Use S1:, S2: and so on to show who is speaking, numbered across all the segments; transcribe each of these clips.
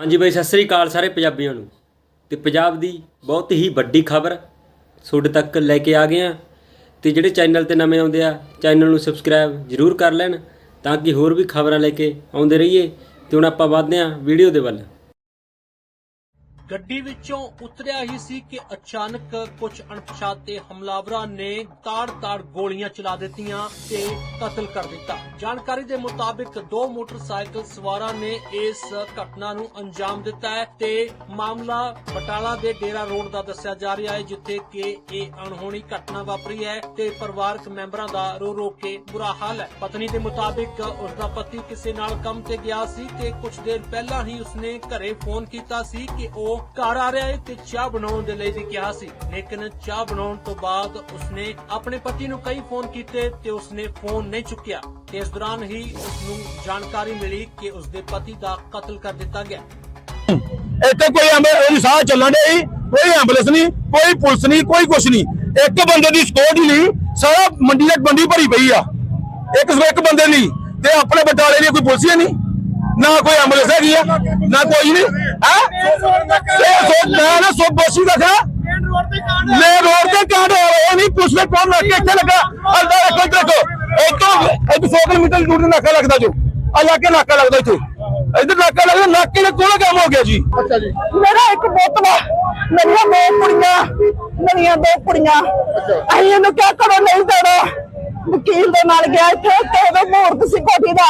S1: ਹਾਂਜੀ ਬਾਈ, ਸਤਿ ਸ੍ਰੀ ਅਕਾਲ ਸਾਰੇ ਪੰਜਾਬੀਆਂ ਨੂੰ। ਤੇ ਪੰਜਾਬ ਦੀ ਬਹੁਤ ਹੀ ਵੱਡੀ ਖਬਰ ਤੁਹਾਡੇ ਤੱਕ ਲੈ ਕੇ ਆ ਗਏ ਆ ਤੇ ਜਿਹੜੇ ਚੈਨਲ ਤੇ ਨਵੇਂ ਆਉਂਦੇ ਆ, ਚੈਨਲ ਨੂੰ ਸਬਸਕ੍ਰਾਈਬ ਜਰੂਰ ਕਰ ਲੈਣ ਤਾਂ ਕਿ ਹੋਰ ਵੀ ਖਬਰਾਂ ਲੈ ਕੇ ਆਉਂਦੇ ਰਹੀਏ। ਤੇ ਹੁਣ ਆਪਾਂ ਵਧਦੇ ਆ ਵੀਡੀਓ ਦੇ ਵੱਲ।
S2: ਗੱਡੀ ਵਿੱਚੋਂ ਉਤਰਿਆ ਹੀ ਸੀ ਕਿ ਅਚਾਨਕ ਕੁਝ ਅਣਪਛਾਤੇ ਹਮਲਾਵਰਾਂ ਨੇ ਤਾੜ-ਤਾੜ ਗੋਲੀਆਂ ਚਲਾ ਦਿੱਤੀਆਂ ਤੇ ਕਤਲ ਕਰ ਦਿੱਤਾ। ਜਾਣਕਾਰੀ ਦੇ ਮੁਤਾਬਿਕ ਦੋ ਮੋਟਰਸਾਈਕਲ ਸਵਾਰਾਂ ਨੇ ਇਸ ਘਟਨਾ ਨੂੰ ਅੰਜਾਮ ਦਿੱਤਾ ਹੈ ਤੇ ਮਾਮਲਾ ਬਟਾਲਾ ਦੇ ਡੇਰਾ ਰੋਡ ਦਾ ਦੱਸਿਆ ਜਾ ਰਿਹਾ ਹੈ, ਜਿੱਥੇ ਕਿ ਇਹ ਅਣਹੋਣੀ ਘਟਨਾ ਵਾਪਰੀ ਹੈ ਤੇ ਪਰਿਵਾਰਕ ਮੈਂਬਰਾਂ ਦਾ ਰੋ ਰੋ ਕੇ ਬੁਰਾ ਹਾਲ ਹੈ। ਪਤਨੀ ਦੇ ਮੁਤਾਬਿਕ ਉਸ ਦਾ ਪਤੀ ਕਿਸੇ ਨਾਲ ਕੰਮ ਤੇ ਗਿਆ ਸੀ ਤੇ ਕੁਝ ਦੇਰ ਪਹਿਲਾਂ ਹੀ ਉਸਨੇ ਘਰੇ ਫੋਨ ਕੀਤਾ ਸੀ ਕਿ ਉਹ ਘਰ ਆ ਰਿਹਾ ਹੈ ਤੇ ਚਾਹ ਬਣਾਉਣ ਦੇ ਲਈ ਵੀ ਕਿਹਾ ਸੀ। ਲੇਕਿਨ ਚਾਹ ਬਣਾਉਣ ਤੋਂ ਬਾਅਦ ਉਸਨੇ ਆਪਣੇ ਪਤੀ ਨੂੰ ਕਈ ਫੋਨ ਕੀਤੇ ਤੇ ਉਸਨੇ ਫੋਨ ਨਹੀਂ ਚੁੱਕਿਆ। ਤੇ ਇਸ ਦੌਰਾਨ ਹੀ ਉਸਨੂੰ ਜਾਣਕਾਰੀ ਮਿਲੀ ਕਿ ਉਸਦੇ ਪਤੀ ਦਾ ਕਤਲ ਕਰ ਦਿੱਤਾ ਗਿਆ।
S3: ਇੱਥੇ ਕੋਈ ਐਂਬੂਲੈਂਸ ਸਾਹ ਚੱਲਣ ਡਈ, ਕੋਈ ਐਂਬੂਲੈਂਸ ਨਹੀਂ, ਕੋਈ ਪੁਲਿਸ ਨਹੀਂ, ਕੋਈ ਕੁਛ ਨਹੀਂ। ਇੱਕ ਬੰਦੇ ਦੀ ਸਕਿਉਰਟੀ ਨਹੀਂ, ਸਾਰਾ ਮੰਡੀ ਤੱਕ ਬੰਦੀ ਭਰੀ ਪਈ ਆ। ਇੱਕ ਇੱਕ ਬੰਦੇ ਲਈ ਤੇ ਆਪਣੇ ਬਟਾਲੇ ਲਈ ਕੋਈ ਪੁਲਿਸ ਹੀ ਨਹੀਂ। ਨਾ ਕੋਈ ਐਂਬੂਲੈਂਸ ਹੈਗੀ ਆ। ਨਾ ਕੋਈ ਨਹੀਂ ਹੈ? ਇਹ ਸੋ ਮੈਂ ਨਾ ਸੋ ਬੋਸੀ ਦਾ ਖਾ ਮੈਂ ਰੋਡ ਤੇ ਕਾਂਡ ਹੋ ਰਿਹਾ ਨਹੀਂ ਨੇ ਕੌਣ ਲੱਗ ਕੇ ਇੱਥੇ ਲੱਗਾ। ਅੱਲਾ ਰੱਖੋ ਰੱਖੋ। ਇੱਥੋਂ ਇੱਕ 100 ਕਿਲੋਮੀਟਰ ਦੂਰ ਨਾਕਾ ਲੱਗਦਾ ਜੋ। ਆ ਲਾ ਕੇ ਨਾਕਾ ਲੱਗਦਾ ਇੱਥੇ। ਇੱਧਰ ਨਾਕਾ ਲੱਗਦਾ ਨਾਕੇ ਨੇ ਕੋਲ ਕੰਮ ਹੋ ਗਿਆ ਜੀ।
S4: ਮੇਰਾ ਇੱਕ ਵਾ ਮੇਰੀਆਂ ਦੋ ਕੁੜੀਆਂ ਮੇਰੀਆਂ ਦੋ ਕੁੜੀਆਂ। ਅਸੀਂ ਇਹਨੂੰ ਕਿਹਾ ਕਰੋ ਨਹੀਂ ਦੇਣਾ। ਵਕੀਲ ਦੇ ਨਾਲ ਗਿਆ ਇੱਥੇ ਤੇ ਉਹਦਾ ਮੂਰਤ ਸੀ ਕੋਠੀ ਦਾ।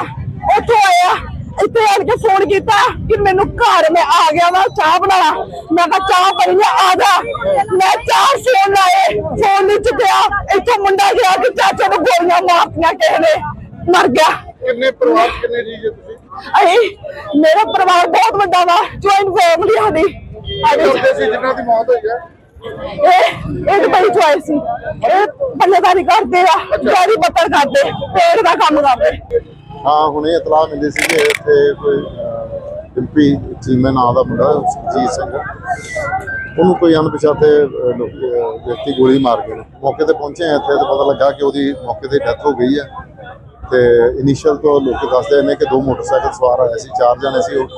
S4: ਉੱਥੋਂ ਆਇਆ। ਇੱਥੇ ਆਣ ਕੇ ਫੋਨ ਕੀਤਾ ਕਿ ਮੈਨੂੰ ਘਰ ਮੈਂ ਆ ਗਿਆ ਵਾ ਚਾਹ ਬਣਾ ਮੈਂ ਕਿਹਾ ਚਾਹ ਬਣੀ ਆ ਆ ਜਾ। ਮੈਂ ਚਾਹ ਫੋਨ ਲਾਏ ਫੋਨ ਨਹੀਂ ਚੁੱਕਿਆ ਇੱਥੋਂ ਮੁੰਡਾ ਗਿਆ ਕਿ ਚਾਚੇ ਨੂੰ ਗੋਲੀਆਂ ਮਾਰਤੀਆਂ ਕਿਸੇ ਨੇ। ਮਰ ਗਿਆ।
S5: ਕਿੰਨੇ ਪਰਿਵਾਰ ਕਿੰਨੇ ਜੀ ਤੁਸੀਂ?
S4: ਅਸੀਂ ਮੇਰਾ ਪਰਿਵਾਰ ਬਹੁਤ ਵੱਡਾ ਵਾ ਜੁਆਇੰਟ ਫੈਮਿਲੀ ਸਾਡੀ।
S5: ਸੀ ਜਿਨ੍ਹਾਂ ਦੀ ਮੌਤ ਹੋਈ ਹੈ
S4: ਇਹ ਇਹ ਬੜੀ ਚੁਆਇਸ ਸੀ। ਇਹ ਪੱਲੇਦਾਰੀ ਕਰਦੇ ਆ ਗਾੜੀ ਬੱਤਰ ਕਰਦੇ ਪੇੜ ਦਾ ਕੰਮ ਕਰਦੇ।
S5: ਹਾਂ ਹੁਣੇ ਇਤਲਾਹ ਮਿਲੀ ਸੀ ਕਿ ਇੱਥੇ ਕੋਈ ਅਹ, ਡਿੰਪੀ ਚੀਮੇ ਨਾਂ ਦਾ ਮੁੰਡਾ ਸੁਖਜੀਤ ਸਿੰਘ ਉਹਨੂੰ ਕੋਈ ਅਣਪਛਾਤੇ ਵਿਅਕਤੀ ਗੋਲੀ ਮਾਰ ਗਏ ਮੌਕੇ ਤੇ ਪਹੁੰਚੇ ਇੱਥੇ ਤੇ ਪਤਾ ਲੱਗਾ ਕਿ ਉਹਦੀ ਮੌਕੇ ਤੇ ਡੈਥ ਹੋ ਗਈ ਹੈ ਤੇ ਇਨੀਸ਼ੀਅਲ ਤੋਂ ਲੋਕ ਦੱਸਦੇ ਨੇ ਕਿ ਦੋ ਮੋਟਰਸਾਈਕਲ ਸਵਾਰ ਆਏ ਸੀ ਚਾਰ ਜਣੇ ਸੀ ਉਹ।